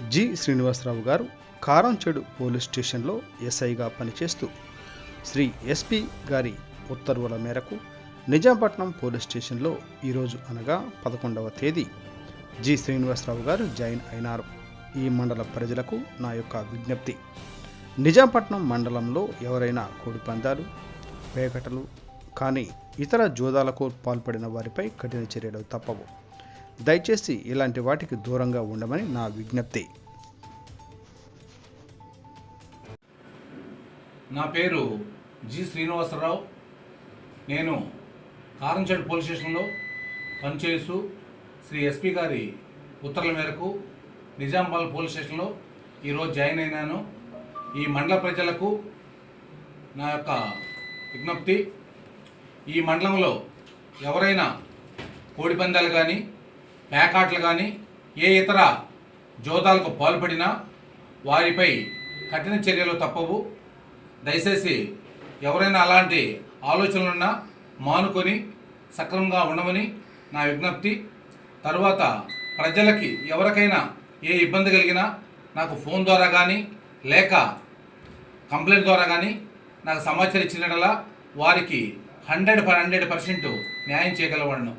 G Srinivasarao గారు కారంచెడు police స్టేషన్లో ఎస్ఐగా పనిచేస్తూ శ్రీ ఎస్పి గారి ఉత్తర్వుల మేరకు నిజాంపట్నం పోలీస్ స్టేషన్లో ఈరోజు అనగా పదకొండవ తేదీ జి శ్రీనివాసరావు గారు జాయిన్ అయినారు. ఈ మండల ప్రజలకు నా యొక్క విజ్ఞప్తి. నిజాంపట్నం మండలంలో ఎవరైనా కోడి పందాలు పేకటలు కానీ ఇతర జోదాలకు పాల్పడిన వారిపై కఠిన చర్యలు తప్పవు. దయచేసి ఇలాంటి వాటికి దూరంగా ఉండమని నా విజ్ఞప్తి. నా పేరు జి శ్రీనివాసరావు. నేను కారంచేడు పోలీస్ స్టేషన్లో పనిచేస్తూ శ్రీ ఎస్పీ గారి ఉత్తర్వుల మేరకు నిజామాబాద్ పోలీస్ స్టేషన్లో ఈరోజు జాయిన్ అయినాను. ఈ మండల ప్రజలకు నా యొక్క విజ్ఞప్తి ఈ మండలంలో ఎవరైనా కోడి పందాలు కానీ పేకాట్లు కానీ ఏ ఇతర జోదాలకు పాల్పడినా వారిపై కఠిన చర్యలు తప్పవు. దయచేసి ఎవరైనా అలాంటి ఆలోచనలున్నా మానుకొని సక్రమంగా ఉండమని నా విజ్ఞప్తి. తరువాత ప్రజలకి ఎవరికైనా ఏ ఇబ్బంది కలిగినా నాకు ఫోన్ ద్వారా కానీ లేక కంప్లైంట్ ద్వారా కానీ నాకు సమాచారం ఇచ్చినలా వారికి హండ్రెడ్ హండ్రెడ్ పర్సెంట్ న్యాయం చేయగలవాడును.